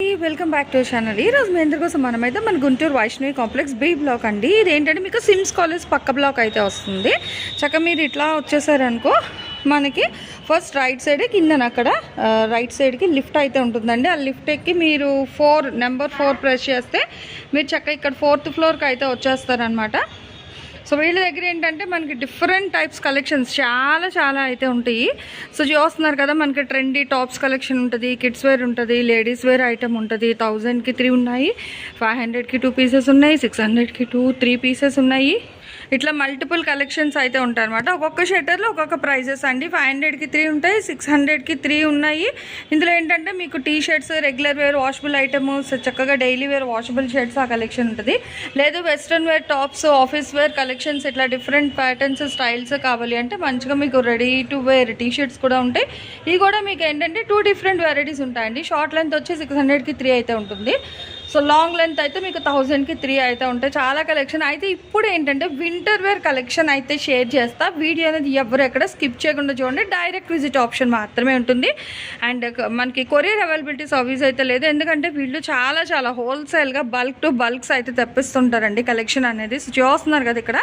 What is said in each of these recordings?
Welcome back to channel ఈ రోజు మీ అందరి కోసం మనమైతే మన Guntur Vaishnavi complex B block అండి. ఇది ఏంటంటే మీకు సిమ్స్ కాలేజ్ పక్క బ్లాక్ అయితే వస్తుంది. చక్క మీరు ఇట్లా వచ్చేసారనుకో మనకి ఫస్ట్ రైట్ సైడ్ కిందన అక్కడ రైట్ సైడ్కి లిఫ్ట్ అయితే ఉంటుందండి. ఆ లిఫ్ట్ ఎక్కి మీరు ఫోర్ నెంబర్ ఫోర్ ప్రెస్ చేస్తే మీరు చక్క ఇక్కడ ఫోర్త్ ఫ్లోర్కి అయితే వచ్చేస్తారనమాట సో వీళ్ళ దగ్గర ఏంటంటే మనకి డిఫరెంట్ టైప్స్ కలెక్షన్స్ చాలా చాలా అయితే ఉంటాయి. సో చూస్తున్నారు కదా మనకి ట్రెండీ టాప్స్ కలెక్షన్ ఉంటుంది కిడ్స్ వేర్ ఉంటుంది లేడీస్ వేర్ ఐటమ్ ఉంటుంది. థౌజండ్కి త్రీ ఉన్నాయి ఫైవ్ హండ్రెడ్కి టూ పీసెస్ ఉన్నాయి సిక్స్ హండ్రెడ్కి టూ త్రీ పీసెస్ ఉన్నాయి. ఇట్లా మల్టిపుల్ కలెక్షన్స్ అయితే ఉంటాయన్నమాట. ఒక్కొక్క షట్టర్లో ఒక్కొక్క ప్రైజెస్ అండి. ఫైవ్ హండ్రెడ్కి త్రీ ఉంటాయి సిక్స్ హండ్రెడ్కి త్రీ ఉన్నాయి. ఇందులో ఏంటంటే మీకు T shirts regular wear washable items చక్కగా డైలీ వేర్ వాషబుల్ షర్ట్స్ ఆ కలెక్షన్ ఉంటుంది. లేదు western wear tops office wear collections ఇట్లా డిఫరెంట్ ప్యాటర్న్స్ స్టైల్స్ కావాలి అంటే మంచిగా మీకు ready to wear T shirts కూడా ఉంటాయి. ఇవి కూడా మీకు ఏంటంటే టూ డిఫరెంట్ వెరైటీస్ ఉంటాయండి. షార్ట్ లెంత్ వచ్చి సిక్స్ హండ్రెడ్కి త్రీ అయితే ఉంటుంది. సో లాంగ్ లెంత్ అయితే మీకు థౌజండ్కి త్రీ అయితే ఉంటాయి. చాలా కలెక్షన్ అయితే ఇప్పుడు ఏంటంటే వింటర్ వేర్ కలెక్షన్ అయితే షేర్ చేస్తా. వీడియో అనేది ఎవరు ఎక్కడ స్కిప్ చేయకుండా చూడండి. డైరెక్ట్ విజిట్ ఆప్షన్ మాత్రమే ఉంటుంది. అండ్ మనకి కొరియర్ అవైలబిలిటీ సర్వీస్ అయితే లేదు. ఎందుకంటే వీళ్ళు చాలా చాలా హోల్సేల్గా బల్క్ టు బల్క్స్ అయితే తెప్పిస్తుంటారండి కలెక్షన్ అనేది. సో చూస్తున్నారు కదా ఇక్కడ.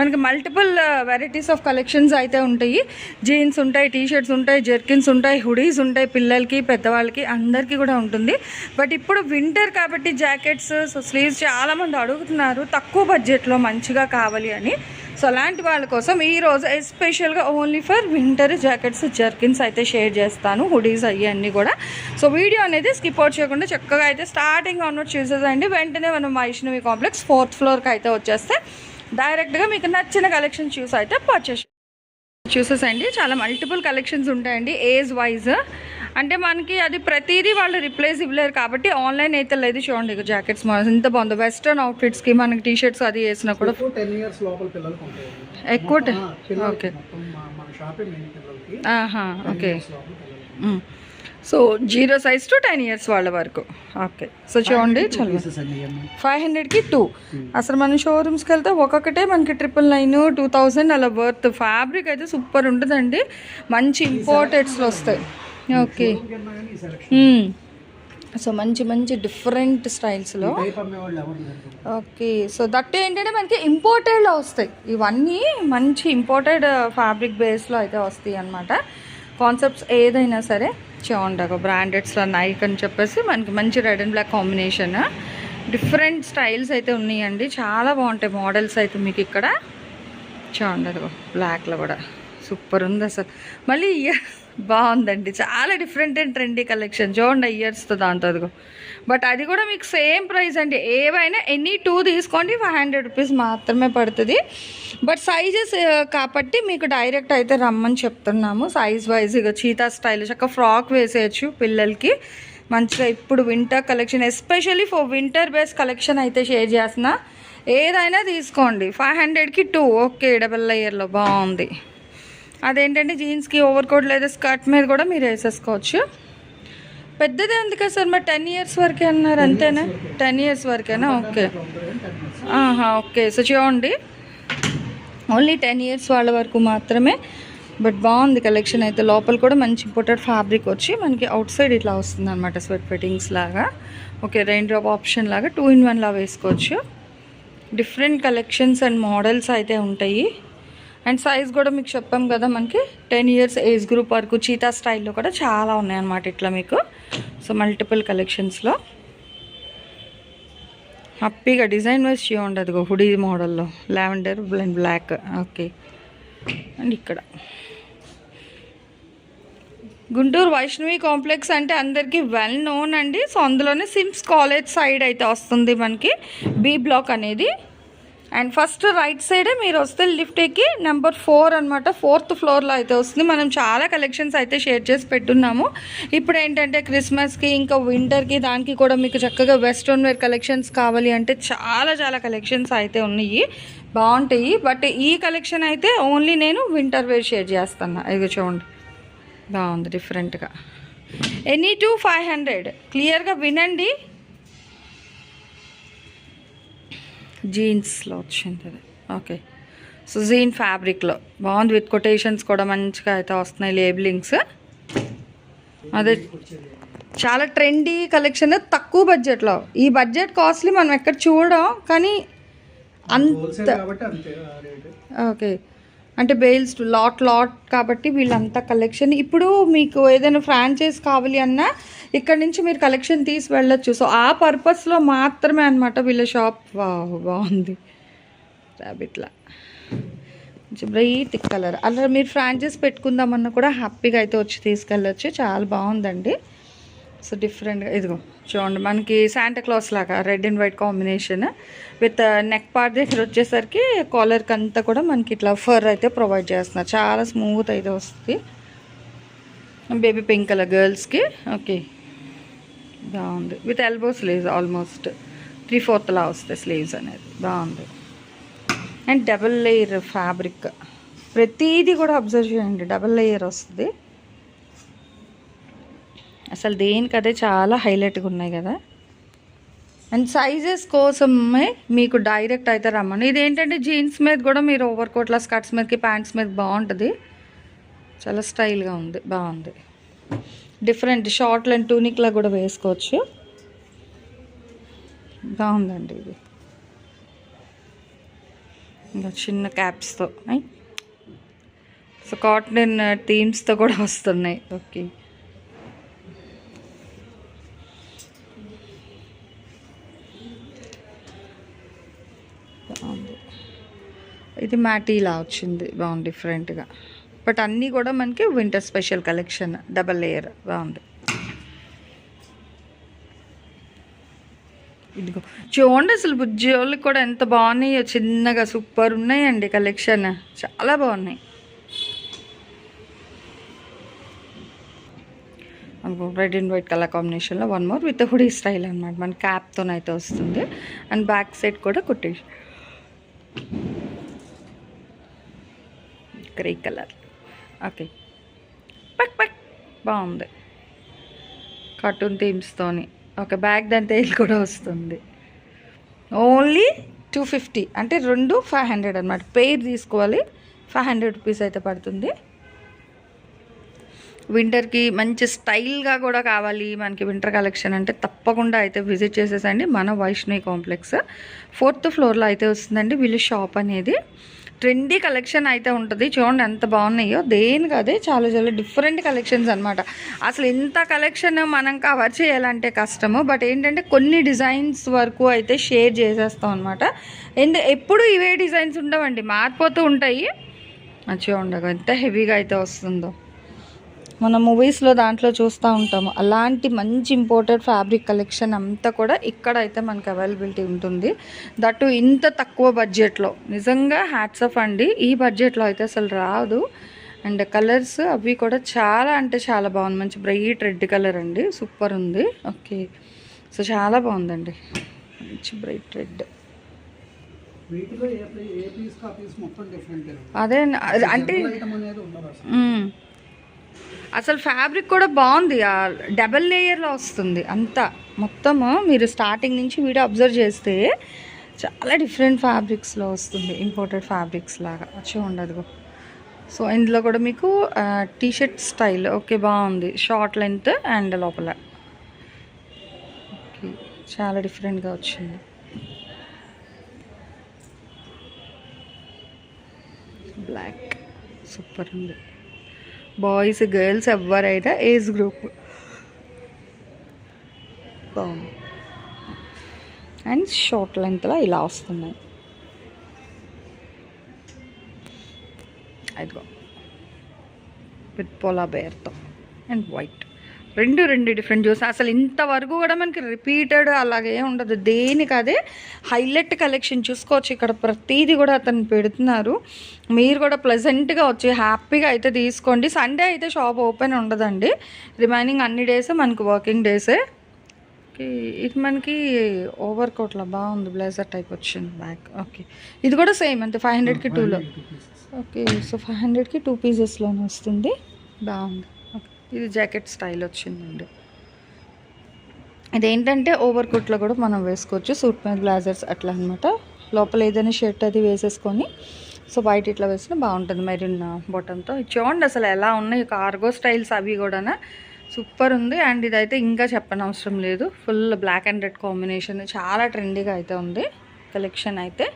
మనకి మల్టిపుల్ వెరైటీస్ ఆఫ్ కలెక్షన్స్ అయితే ఉంటాయి. జీన్స్ ఉంటాయి టీ షర్ట్స్ ఉంటాయి జెర్కిన్స్ ఉంటాయి హుడీస్ ఉంటాయి పిల్లలకి పెద్దవాళ్ళకి అందరికీ కూడా ఉంటుంది. బట్ ఇప్పుడు వింటర్ కాబట్టి జాకెట్స్ సో స్లీవ్స్ చాలామంది అడుగుతున్నారు తక్కువ బడ్జెట్లో మంచిగా కావాలి అని. సో అలాంటి వాళ్ళ కోసం ఈరోజు ఎస్పెషల్గా only for winter jackets jerkins అయితే షేర్ చేస్తాను హుడీస్ అన్నీ కూడా. సో వీడియో అనేది స్కిప్ అవుట్ చేయకుండా చక్కగా అయితే స్టార్టింగ్ ఆన్వర్డ్ చూసేదండి వెంటనే మనం వైష్ణవి కాంప్లెక్స్ ఫోర్త్ ఫ్లోర్కి అయితే వచ్చేస్తే డైరెక్ట్గా మీకు నచ్చిన కలెక్షన్ చూస్ అయితే పర్చేస్ చూసేసండి చాలా మల్టిపుల్ కలెక్షన్స్ ఉంటాయండి ఏజ్ వైజ్. అంటే మనకి అది ప్రతిదీ వాళ్ళు రిప్లేస్ ఇవ్వలేరు కాబట్టి ఆన్లైన్ అయితే లేదు చూడండి ఇక జాకెట్స్ ఎంత బాగుందో. వెస్ట్రన్ అవుట్ఫిట్స్కి మనకి టీ షర్ట్స్ అది వేసినా కూడా ఎక్కువ ఓకే. మన. So zero size to ten years వాళ్ళ వరకు. ఓకే. సో చూడండి చాలా. ఫైవ్ హండ్రెడ్కి టూ అసలు మనం షోరూమ్స్కి వెళ్తే ఒక్కొక్కటే మనకి ట్రిపుల్ నైన్ టూ థౌజండ్ అలా వర్త్ ఫ్యాబ్రిక్ అయితే సూపర్ ఉంటుందండి. మంచి ఇంపోర్టెడ్స్లో వస్తాయి. ఓకే. Hmm. సో మంచి మంచి డిఫరెంట్ స్టైల్స్లో ఓకే. సో దట్ ఏంటంటే మనకి ఇంపోర్టెడ్లో వస్తాయి. ఇవన్నీ మంచి ఇంపోర్టెడ్ ఫ్యాబ్రిక్ బేస్లో అయితే వస్తాయి అన్నమాట. కాన్సెప్ట్స్ ఏదైనా సరే చూడండి ఒక బ్రాండెడ్స్లో నైక్ అని చెప్పేసి మనకి మంచి red and black combination different styles అయితే ఉన్నాయండి. చాలా బాగుంటాయి మోడల్స్ అయితే మీకు ఇక్కడ. చూడండి అదిగో బ్లాక్లో కూడా. సూపర్ ఉంది అసలు. మళ్ళీ ఇయర్ బాగుందండి. చాలా డిఫరెంట్ అండ్ ట్రెండీ కలెక్షన్ చూడండి ఇయర్స్తో దాంతో అదిగో. బట్ అది కూడా మీకు సేమ్ ప్రైస్ అండి. ఏవైనా ఎనీ టూ తీసుకోండి. ఫైవ్ హండ్రెడ్ రూపీస్ మాత్రమే పడుతుంది. బట్ సైజెస్ కాబట్టి మీకు డైరెక్ట్ అయితే రమ్మని చెప్తున్నాము. సైజ్ వైజ్ ఇక చీతా స్టైల్ చక్క ఫ్రాక్ వేసేయచ్చు పిల్లలకి. మంచిగా ఇప్పుడు winter collection especially for winter base collection అయితే షేర్ చేస్తున్నా. ఏదైనా తీసుకోండి. ఫైవ్ హండ్రెడ్కి టూ ఓకే డబల్ ఇయర్లో బాగుంది. అదేంటంటే జీన్స్కి ఓవర్ కోట్ లేదా స్కర్ట్ మీద కూడా మీరు వేసేసుకోవచ్చు. పెద్దదే ఉంది కదా సార్? మరి టెన్ ఇయర్స్ వరకే అన్నారు అంతేనా? టెన్ ఇయర్స్ వరకేనా? ఓకే. ఆహా ఓకే. సో చూడండి. ఓన్లీ టెన్ ఇయర్స్ వాళ్ళ వరకు మాత్రమే. బట్ బాగుంది కలెక్షన్ అయితే. లోపల కూడా మంచి ఇంపోర్టెడ్ ఫ్యాబ్రిక్ వచ్చి మనకి అవుట్ సైడ్ ఇట్లా వస్తుంది అనమాట స్వెట్ ఫిట్టింగ్స్ లాగా. ఓకే రెయిన్ డ్రాప్ ఆప్షన్ లాగా టూ ఇన్ వన్ లా వేసుకోవచ్చు. డిఫరెంట్ కలెక్షన్స్ అండ్ మోడల్స్ అయితే ఉంటాయి. అండ్ సైజ్ కూడా మీకు చెప్పాం కదా మనకి. టెన్ ఇయర్స్ ఏజ్ గ్రూప్ వరకు చీతా స్టైల్లో కూడా చాలా ఉన్నాయన్నమాట ఇట్లా మీకు. సో మల్టిపుల్ కలెక్షన్స్లో హ్యాపీగా డిజైన్ వైజ్ చేయండి ఉండదు హుడీ మోడల్లో lavender and black okay and ఇక్కడ. గుంటూరు వైష్ణవి కాంప్లెక్స్ అంటే అందరికీ వెల్ నోన్ అండి. సో అందులోనే సిమ్స్ కాలేజ్ సైడ్ అయితే వస్తుంది మనకి. బీ బ్లాక్ అనేది. అండ్ ఫస్ట్ రైట్ సైడే మీరు వస్తే లిఫ్ట్ ఎక్కి నెంబర్ ఫోర్ అనమాట ఫోర్త్ ఫ్లోర్లో అయితే వస్తుంది. మనం చాలా కలెక్షన్స్ అయితే షేర్ చేసి పెట్టున్నాము. ఇప్పుడు ఏంటంటే క్రిస్మస్కి ఇంకా వింటర్కి దానికి కూడా మీకు చక్కగా వెస్ట్రన్ వేర్ కలెక్షన్స్ కావాలి అంటే చాలా చాలా కలెక్షన్స్ అయితే ఉన్నాయి. బాగుంటాయి. బట్ ఈ కలెక్షన్ అయితే ఓన్లీ నేను వింటర్ వేర్ షేర్ చేస్తాను. ఇది చూడండి. బాగుంది డిఫరెంట్గా ఎనీ టూ ఫైవ్ హండ్రెడ్ క్లియర్గా వినండి. జీన్స్లో వచ్చింది. అది ఓకే సో జీన్ ఫ్యాబ్రిక్లో బాగుంది విత్ కొటేషన్స్ కూడా మంచిగా అయితే వస్తున్నాయి లేబులింగ్స్ అదే చాలా ట్రెండీ కలెక్షన్ తక్కువ బడ్జెట్లో ఈ బడ్జెట్ కాస్ట్లీ మనం ఎక్కడ చూడం కానీ అంత ఓకే అంటే బెయిల్స్ లాట్ లాట్ కాబట్టి వీళ్ళంతా కలెక్షన్ ఇప్పుడు మీకు ఏదైనా ఫ్రాంచైజ్ కావాలి అన్నా ఇక్కడ నుంచి మీరు కలెక్షన్ తీసి వెళ్ళొచ్చు. సో ఆ పర్పస్లో మాత్రమే అనమాట వీళ్ళ షాప్ బాగుంది. ర్యాబిట్లా కొంచెం బ్రైట్ కలర్ అలా మీరు ఫ్రాంచైజ్ పెట్టుకుందామన్నా కూడా హ్యాపీగా అయితే వచ్చి తీసుకెళ్ళొచ్చు. చాలా బాగుందండి. సో డిఫరెంట్గా ఇదిగో చూడండి మనకి శాంటాక్లాస్ లాగా red and white combination with neck part దగ్గర వచ్చేసరికి కాలర్కి అంతా కూడా మనకి ఇట్లా ఫర్ అయితే ప్రొవైడ్ చేస్తున్నారు. చాలా స్మూత్ అయితే వస్తుంది. బేబీ పింక్ కలర్ గర్ల్స్కి ఓకే బాగుంది. With elbow sleeves almost three ఫోర్త్లా వస్తాయి స్లీవ్స్ అనేది. బాగుంది. అండ్ డబుల్ లేయర్ ఫ్యాబ్రిక్ ప్రతిదీ కూడా అబ్జర్వ్ చేయండి డబుల్ లేయర్ వస్తుంది. అసలు దేనికదే చాలా హైలైట్గా ఉన్నాయి కదా. అండ్ సైజెస్ కోసమే మీకు డైరెక్ట్ అయితే రమ్మని. ఇది ఏంటంటే జీన్స్ మీద కూడా మీరు ఓవర్ కోట్ల స్కర్ట్స్ మీదకి ప్యాంట్స్ మీద బాగుంటుంది. చాలా స్టైల్గా ఉంది బాగుంది. డిఫరెంట్ షార్ట్లు అండ్ టూనిక్లా కూడా వేసుకోవచ్చు. బాగుందండి ఇది. ఇంకా చిన్న క్యాప్స్తో సో కాటన్ థీమ్స్తో కూడా వస్తున్నాయి. ఓకే బాగుంది ఇది మ్యాటీలా వచ్చింది బాగుంది డిఫరెంట్గా బట్ అన్నీ కూడా మనకి winter special collection double layer బాగుంది. ఇదిగో చూడండి అసలు బుజ్జి వాళ్ళకి కూడా ఎంత బాగున్నాయో చిన్నగా సూపర్ ఉన్నాయండి కలెక్షన్ చాలా బాగున్నాయి. రెడ్ అండ్ వైట్ కలర్ కాంబినేషన్లో one more with hoodie style అనమాట మన క్యాప్తోనైతే వస్తుంది. అండ్ బ్యాక్ సైడ్ కూడా కుట్టేసి గ్రే కలర్ ఓకే పక్ పక్ బాగుంది. కార్టూన్ థీమ్స్తోని ఒక బ్యాగ్ దాని తేలి కూడా వస్తుంది. ఓన్లీ టూ ఫిఫ్టీ అంటే రెండు ఫైవ్ హండ్రెడ్ అనమాట పెయిర్ తీసుకోవాలి. ఫైవ్ హండ్రెడ్ రూపీస్ అయితే పడుతుంది. వింటర్కి మంచి స్టైల్గా కూడా కావాలి. మనకి వింటర్ కలెక్షన్ అంటే తప్పకుండా అయితే విజిట్ చేసేసండి. మన వైష్ణవి కాంప్లెక్స్ ఫోర్త్ ఫ్లోర్లో అయితే వస్తుందండి. వీళ్ళు షాప్ అనేది. ట్రెండీ కలెక్షన్ అయితే ఉంటుంది. చూడండి ఎంత బాగున్నాయో. దేనికి అదే చాలా చాలా డిఫరెంట్ కలెక్షన్స్ అనమాట అసలు ఇంత కలెక్షన్ మనం కవర్ చేయాలంటే కష్టము. బట్ ఏంటంటే కొన్ని డిజైన్స్ వరకు అయితే షేర్ చేసేస్తాం అనమాట ఎందు ఎప్పుడు ఇవే డిజైన్స్ ఉండవండి. మారిపోతూ ఉంటాయి. చూడండి ఎంత హెవీగా అయితే వస్తుందో. మన మూవీస్లో దాంట్లో చూస్తూ ఉంటాము. అలాంటి మంచి ఇంపోర్టెడ్ ఫ్యాబ్రిక్ కలెక్షన్ అంతా కూడా ఇక్కడ అయితే మనకి అవైలబిలిటీ ఉంటుంది. దట్టు ఇంత తక్కువ బడ్జెట్లో నిజంగా హ్యాట్స్ ఆఫ్ అండి. ఈ బడ్జెట్లో అయితే అసలు రాదు. అండ్ కలర్స్ అవి కూడా చాలా అంటే చాలా బాగుంది. మంచి బ్రైట్ రెడ్ కలర్ అండి. సూపర్ ఉంది. ఓకే సో చాలా బాగుందండి. మంచి బ్రైట్ రెడ్ అదే అంటే అసలు ఫ్యాబ్రిక్ కూడా బాగుంది. డబల్ లేయర్లో వస్తుంది. అంతా మొత్తము మీరు స్టార్టింగ్ నుంచి వీడియో అబ్జర్వ్ చేస్తే చాలా డిఫరెంట్ ఫ్యాబ్రిక్స్లో వస్తుంది. ఇంపోర్టెడ్ ఫ్యాబ్రిక్స్ లాగా వచ్చి ఉండదు. సో ఇందులో కూడా మీకు టీషర్ట్ స్టైల్. ఓకే బాగుంది. షార్ట్ లెంత్ అండ్ లోపల. ఓకే చాలా డిఫరెంట్గా వచ్చింది. బ్లాక్. సూపర్ ఉంది. బాయ్స్ గర్ల్స్ ఎవరైనా ఏజ్ గ్రూప్. బాగుంది. అండ్ షార్ట్ లెంత్లో ఇలా వస్తున్నాయి. అదిగో. విత్ పోలా బేర్తో అండ్ వైట్. రెండు రెండు డిఫరెంట్ జ్యూస్ అసలు ఇంతవరకు కూడా మనకి రిపీటెడ్ అలాగే ఉండదు. దేనికి అదే? హైలైట్ కలెక్షన్ చూసుకోవచ్చు. ఇక్కడ ప్రతిదీ కూడా అతను పెడుతున్నారు. మీరు కూడా ప్లెజెంట్గా వచ్చి హ్యాపీగా అయితే తీసుకోండి. సండే అయితే షాప్ ఓపెన్ ఉండదండి. రిమైనింగ్ అన్ని డేస్ మనకి వర్కింగ్ డేసే ఇది మనకి ఓవర్ కోట్లో బాగుంది. బ్లేజర్ టైప్ వచ్చింది బ్యాక్ ఓకే ఇది కూడా సేమ్ అంతే. ఫైవ్ హండ్రెడ్కి టూలో ఓకే సో ఫైవ్ హండ్రెడ్కి టూ పీసెస్లోనే వస్తుంది. బాగుంది. ఇది జాకెట్ స్టైల్ వచ్చిందండి. ఇదేంటంటే ఓవర్ కోట్లో కూడా మనం వేసుకోవచ్చు. సూట్ మీద బ్లాజర్స్ అట్లా అనమాట లోపల ఏదైనా షర్ట్ అది వేసేసుకొని సో వైట్ ఇట్లా వేసినా బాగుంటుంది. మెరిన్ బొటన్తో చూడండి అసలు ఎలా ఉన్నాయి. కార్గో స్టైల్స్ అవి కూడా సూపర్ ఉంది. అండ్ ఇదైతే ఇంకా చెప్పనవసరం లేదు. Full black and red combination. చాలా ట్రెండీగా అయితే ఉంది. కలెక్షన్ అయితే.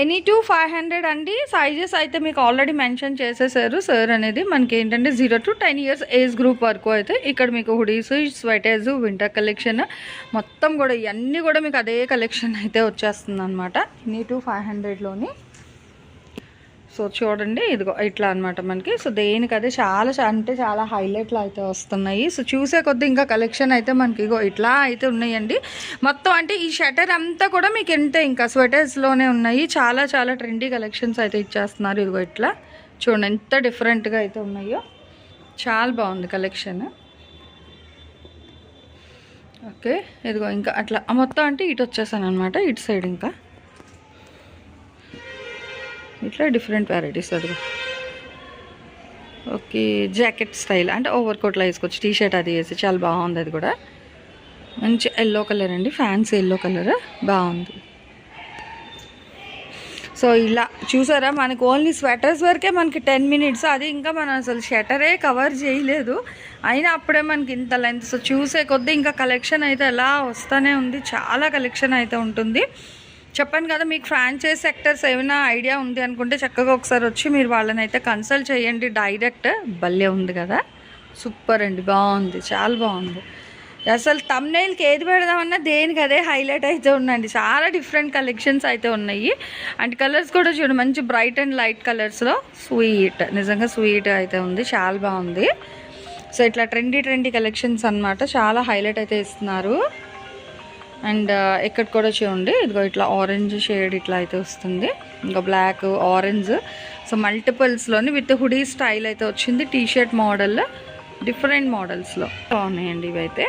ఎనీ టూ ఫైవ్ హండ్రెడ్ అండి. సైజెస్ అయితే మీకు ఆల్రెడీ మెన్షన్ చేసేసారు. సార్ అనేది మనకి ఏంటంటే zero to ten years age group వరకు అయితే ఇక్కడ మీకు హుడీస్ స్వెటర్స్ వింటర్ కలెక్షన్ మొత్తం కూడా ఇవన్నీ కూడా మీకు అదే కలెక్షన్ అయితే వచ్చేస్తుంది అనమాట ఎనీ టూ ఫైవ్ హండ్రెడ్లోని సో చూడండి ఇదిగో ఇట్లా అనమాట మనకి. సో దేనికి అదే చాలా అంటే చాలా హైలైట్లు అయితే వస్తున్నాయి. సో చూసే కొద్ది ఇంకా కలెక్షన్ అయితే మనకి ఇగో ఇట్లా అయితే ఉన్నాయండి. మొత్తం అంటే ఈ షటర్ అంతా కూడా మీకు ఎంతే ఇంకా స్వెటర్స్లోనే ఉన్నాయి. చాలా చాలా ట్రెండీ కలెక్షన్స్ అయితే ఇచ్చేస్తున్నారు ఇదిగో ఇట్లా. చూడండి ఎంత డిఫరెంట్గా అయితే ఉన్నాయో. చాలా బాగుంది కలెక్షన్ ఓకే ఇదిగో ఇంకా అట్లా. మొత్తం అంటే ఇటు వచ్చేసాను అనమాట ఇటు సైడ్ ఇంకా. ఇట్లా డిఫరెంట్ వెరైటీస్ అది ఓకే జాకెట్ స్టైల్ అంటే ఓవర్ కోట్లో వేసుకోవచ్చు. టీ షర్ట్ అది వేసి చాలా బాగుంది అది కూడా. మంచి ఎల్లో కలర్ అండి. ఫ్యాన్స్ ఎల్లో కలర్ బాగుంది. సో ఇలా చూసారా? మనకు ఓన్లీ స్వెటర్స్ వరకే మనకి టెన్ మినిట్స్ అది ఇంకా మనం అసలు షటరే కవర్ చేయలేదు. అయినా అప్పుడే మనకి ఇంత లెంత్ సో చూసే కొద్దీ ఇంకా కలెక్షన్ అయితే ఎలా వస్తూనే ఉంది. చాలా కలెక్షన్ అయితే ఉంటుంది. చెప్పాను కదా మీకు ఫ్రాంచైజ్ సెక్టర్స్ ఏమైనా ఐడియా ఉంది అనుకుంటే చక్కగా ఒకసారి వచ్చి మీరు వాళ్ళని అయితే కన్సల్ట్ చేయండి. డైరెక్ట్ భలే ఉంది కదా. సూపర్ అండి బాగుంది చాలా బాగుంది. అసలు తమ్నైల్కి ఏది పెడదామన్నా దేనికి అదే హైలైట్ అయితే ఉందండి. చాలా డిఫరెంట్ కలెక్షన్స్ అయితే ఉన్నాయి. అండ్ కలర్స్ కూడా చూడు మంచి బ్రైట్ అండ్ లైట్ కలర్స్లో స్వీట్ నిజంగా స్వీట్ అయితే ఉంది చాలా బాగుంది. సో ఇట్లా ట్రెండీ ట్రెండీ కలెక్షన్స్ అన్నమాట. చాలా హైలైట్ అయితే ఇస్తున్నారు. అండ్ ఇక్కడ కూడా చూడండి ఇదిగో ఇట్లా ఆరెంజ్ షేడ్ ఇట్లా అయితే వస్తుంది. ఇంకా బ్లాక్ ఆరెంజ్ సో మల్టిపుల్స్లోని విత్ హుడీ స్టైల్ అయితే వచ్చింది. టీ షర్ట్ మోడల్ డిఫరెంట్ మోడల్స్లో బాగున్నాయండి ఇవైతే.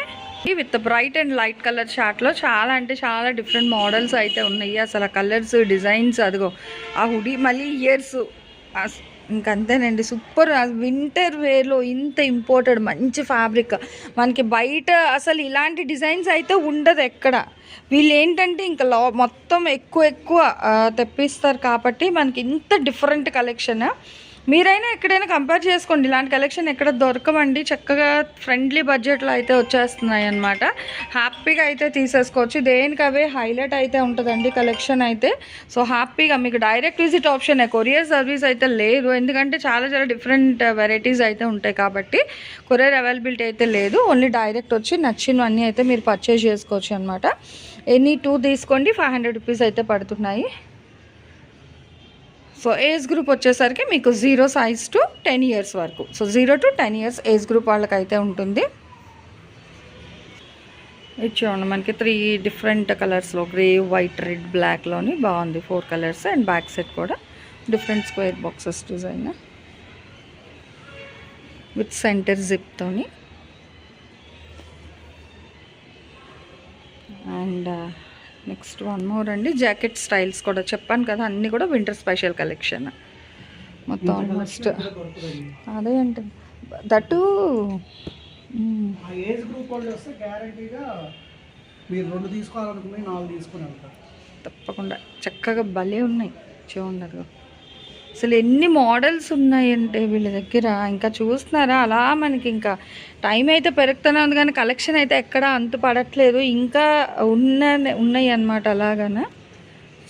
ఈ with bright and light colour షార్ట్లో చాలా అంటే చాలా డిఫరెంట్ మోడల్స్ అయితే ఉన్నాయి. అసలు కలర్స్ డిజైన్స్ అదిగో ఆ హుడీ మళ్ళీ ఇయర్స్ ఇంకంతేనండి. సూపర్ వింటర్ వేర్లో ఇంత ఇంపోర్టెడ్ మంచి ఫ్యాబ్రిక్. మనకి బయట అసలు ఇలాంటి డిజైన్స్ అయితే ఉండదు ఎక్కడ. వీళ్ళు ఏంటంటే ఇంకా లో మొత్తం ఎక్కువ ఎక్కువ తెప్పిస్తారు కాబట్టి మనకి ఇంత డిఫరెంట్ కలెక్షన్. మీరైనా ఎక్కడైనా కంపేర్ చేసుకోండి. ఇలాంటి కలెక్షన్ ఎక్కడ దొరకమండి చక్కగా ఫ్రెండ్లీ బడ్జెట్లో అయితే వచ్చేస్తున్నాయి అనమాట హ్యాపీగా అయితే తీసేసుకోవచ్చు. దేనికి అవే హైలైట్ అయితే ఉంటుందండి కలెక్షన్ అయితే. సో హ్యాపీగా మీకు direct visit option courier service అయితే లేదు. ఎందుకంటే చాలా చాలా డిఫరెంట్ వెరైటీస్ అయితే ఉంటాయి కాబట్టి కొరియర్ అవైలబిలిటీ అయితే లేదు. ఓన్లీ డైరెక్ట్ వచ్చి నచ్చినవన్నీ అయితే మీరు పర్చేజ్ చేసుకోవచ్చు అనమాట ఎనీ టూ తీసుకోండి. ఫైవ్ హండ్రెడ్ రూపీస్ అయితే పడుతున్నాయి. సో ఏజ్ గ్రూప్ వచ్చేసరికి మీకు zero size to ten years వరకు. So zero to ten years age group వాళ్ళకైతే ఉంటుంది. ఇది చూడండి మనకి త్రీ డిఫరెంట్ కలర్స్లో గ్రే వైట్ రెడ్ బ్లాక్లోని బాగుంది. Four colours and back set కూడా. Different square boxes design with centre జిప్తోని and next one more అండి. జాకెట్ స్టైల్స్ కూడా చెప్పాను కదా అన్నీ కూడా వింటర్ స్పెషల్ కలెక్షన్ మొత్తం ఆల్మోస్ట్ అదే అంటే దట్టు మ్, ఆ ఏజ్ గ్రూప్ వాళ్ళు వస్తే గ్యారంటీగా మీరు రెండు తీసుకోవాలనుకున్నాయి నాలుగు తీసుకుని వెళ్తారు. తప్పకుండా. చక్కగా భలే ఉన్నాయి. చూడండి. అసలు ఎన్ని మోడల్స్ ఉన్నాయంటే వీళ్ళ దగ్గర. ఇంకా చూస్తున్నారా? అలా మనకి ఇంకా టైం అయితే పెరుగుతూనే ఉంది కానీ కలెక్షన్ అయితే ఎక్కడ అంతు పడట్లేదు. ఇంకా ఉన్న ఉన్నాయి అన్నమాట అలాగన?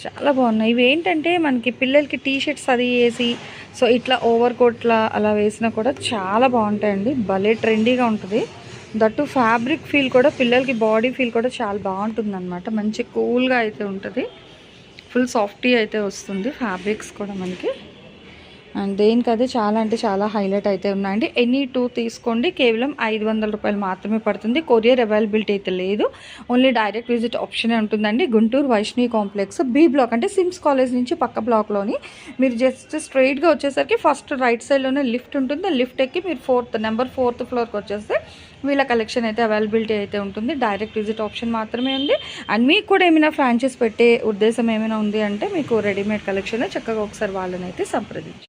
చాలా బాగున్నాయి. ఇవి ఏంటంటే మనకి పిల్లలకి టీ షర్ట్స్ అది వేసి సో ఇట్లా ఓవర్ కోట్లా అలా వేసినా కూడా చాలా బాగుంటాయండి. భలే ట్రెండీగా ఉంటుంది. దట్టు ఫ్యాబ్రిక్ ఫీల్ కూడా పిల్లలకి బాడీ ఫీల్ కూడా చాలా బాగుంటుంది అనమాట మంచి కూల్గా అయితే ఉంటుంది. ఫుల్ సాఫ్టీ అయితే వస్తుంది ఫ్యాబ్రిక్స్ కూడా మనకి. అండ్ దేనికదే చాలా అంటే చాలా హైలైట్ అయితే ఉన్నాయండి. ఎనీ టూ తీసుకోండి. కేవలం ఐదు వందల రూపాయలు మాత్రమే పడుతుంది. కొరియర్ అవైలబిలిటీ అయితే లేదు. ఓన్లీ డైరెక్ట్ విజిట్ ఆప్షనే ఉంటుందండి. Guntur Vaishnavi complex B block అంటే సిమ్స్ కాలేజ్ నుంచి పక్క బ్లాక్లోని. మీరు జస్ట్ స్ట్రైట్గా వచ్చేసరికి ఫస్ట్ రైట్ సైడ్లోనే లిఫ్ట్ ఉంటుంది. లిఫ్ట్ ఎక్కి మీరు ఫోర్త్ నెంబర్ ఫోర్త్ ఫ్లోర్కి వచ్చేస్తే వీళ్ళ కలెక్షన్ అయితే అవైలబిలిటీ అయితే ఉంటుంది. డైరెక్ట్ విజిట్ ఆప్షన్ మాత్రమే ఉంది. అండ్ మీకు కూడా ఏమైనా ఫ్రాంచైజ్ పెట్టే ఉద్దేశం ఏమైనా ఉంది అంటే మీకు రెడీమేడ్ కలెక్షన్ చక్కగా ఒకసారి వాళ్ళని అయితే సంప్రదించు